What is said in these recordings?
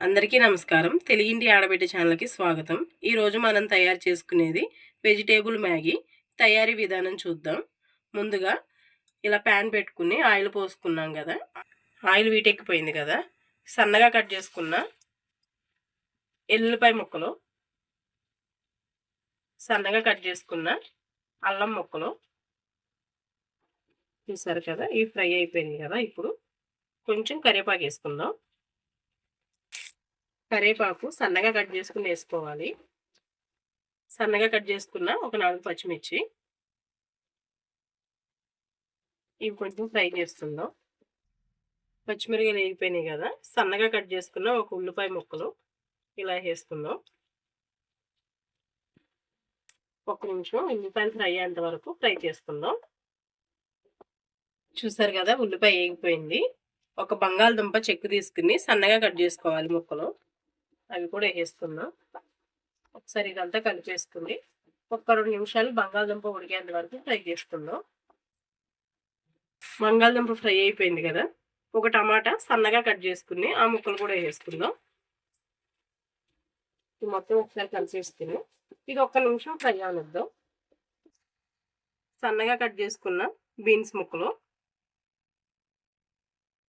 అందరికీ నమస్కారం. తెలుగింటి ఆడబిడ్డ ఛానల్కి స్వాగతం. ఈరోజు మనం తయారు చేసుకునేది వెజిటేబుల్ మ్యాగీ. తయారీ విధానం చూద్దాం. ముందుగా ఇలా ప్యాన్ పెట్టుకుని ఆయిల్ పోసుకున్నాం కదా. ఆయిల్ వీటెక్కిపోయింది కదా. సన్నగా కట్ చేసుకున్న ఎల్లుల్లిపాయ ముక్కలు సన్నగా కట్ చేసుకున్న అల్లం ముక్కలు. చూసారు కదా ఇవి ఫ్రై అయిపోయింది కదా. ఇప్పుడు కొంచెం కరివేపాకు వేసుకుందాం. కరివేపాకు సన్నగా కట్ చేసుకుని వేసుకోవాలి. సన్నగా కట్ చేసుకున్న ఒక నాలుగు పచ్చిమిర్చి. ఇవి కొంచెం ఫ్రై చేస్తుందో. పచ్చిమిరకాయలు వేగిపోయినాయి కదా సన్నగా కట్ చేసుకున్న ఒక ఉల్లిపాయ ముక్కలు ఇలా వేసుకుందాం. ఒక నిమిషం ఉల్లిపాయలు ఫ్రై అయ్యేంత వరకు ఫ్రై చేసుకుందాం. చూసారు కదా ఉల్లిపాయ వేగిపోయింది. ఒక బంగాళదుంప చెక్కు తీసుకుని సన్నగా కట్ చేసుకోవాలి ముక్కలు. అవి కూడా వేసేస్తున్నాం. ఒకసారి ఇదంతా కలిపేసుకుని ఒక్క రెండు నిమిషాలు బంగాళదుంప ఉడికేంత వరకు ఫ్రై చేసుకుందాం బంగాళదుంప ఫ్రై అయిపోయింది కదా. ఒక టమాటా సన్నగా కట్ చేసుకుని ఆ ముక్కలు కూడా వేసుకుందాం. ఇది మొత్తం ఒకసారి కలిసేసుకుని ఇది ఒక్క నిమిషం ఫ్రై అవనిద్దాం సన్నగా కట్ చేసుకున్న బీన్స్ ముక్కలు.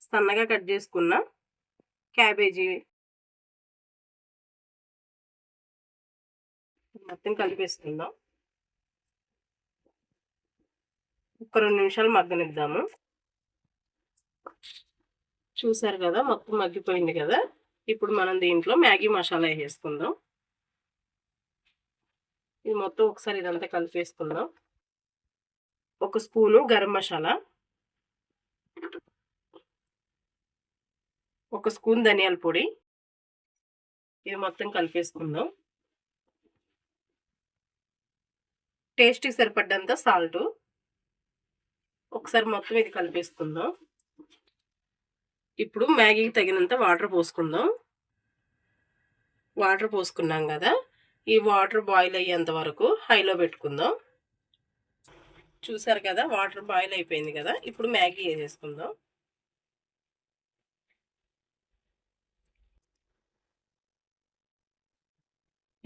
సన్నగా కట్ చేసుకున్న క్యాబేజీ మొత్తం కలిపేసుకుందాం. ఒక రెండు నిమిషాలు మగ్గనిద్దాము. చూసారు కదా మొత్తం మగ్గిపోయింది కదా. ఇప్పుడు మనం దీంట్లో మ్యాగీ మసాలా వేసుకుందాం ఇది మొత్తం ఒకసారి ఇదంతా కలిపేసుకుందాం. ఒక స్పూను గరం మసాలా. ఒక స్పూన్ ధనియాల పొడి. ఇది మొత్తం కలిపేసుకుందాం. టేస్ట్కి సరిపడ్డంత సాల్ట్. ఒకసారి మొత్తం ఇది కలిపేసుకుందాం. ఇప్పుడు మ్యాగీకి తగినంత వాటర్ పోసుకుందాం. వాటర్ పోసుకున్నాం కదా ఈ వాటర్ బాయిల్ అయ్యేంత వరకు హైలో పెట్టుకుందాం. చూసారు కదా వాటర్ బాయిల్ అయిపోయింది కదా ఇప్పుడు మ్యాగీ వేసేసుకుందాం.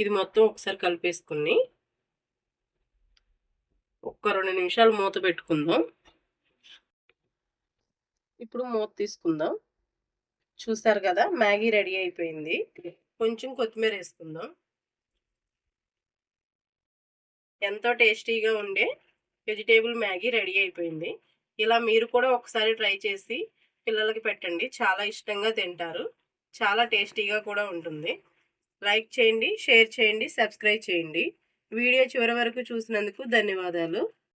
ఇది మొత్తం ఒకసారి కలిపేసుకుని ఒక రెండు నిమిషాలు మూత పెట్టుకుందాం. ఇప్పుడు మూత తీసుకుందాం. చూసారు కదా మ్యాగీ రెడీ అయిపోయింది. కొంచెం కొత్తిమీర వేసుకుందాం. ఎంతో టేస్టీగా ఉండే వెజిటేబుల్ మ్యాగీ రెడీ అయిపోయింది. ఇలా మీరు కూడా ఒకసారి ట్రై చేసి పిల్లలకి పెట్టండి. చాలా ఇష్టంగా తింటారు. చాలా టేస్టీగా కూడా ఉంటుంది. లైక్ చేయండి షేర్ చేయండి సబ్స్క్రైబ్ చేయండి. వీడియో చివరి వరకు చూసినందుకు ధన్యవాదాలు.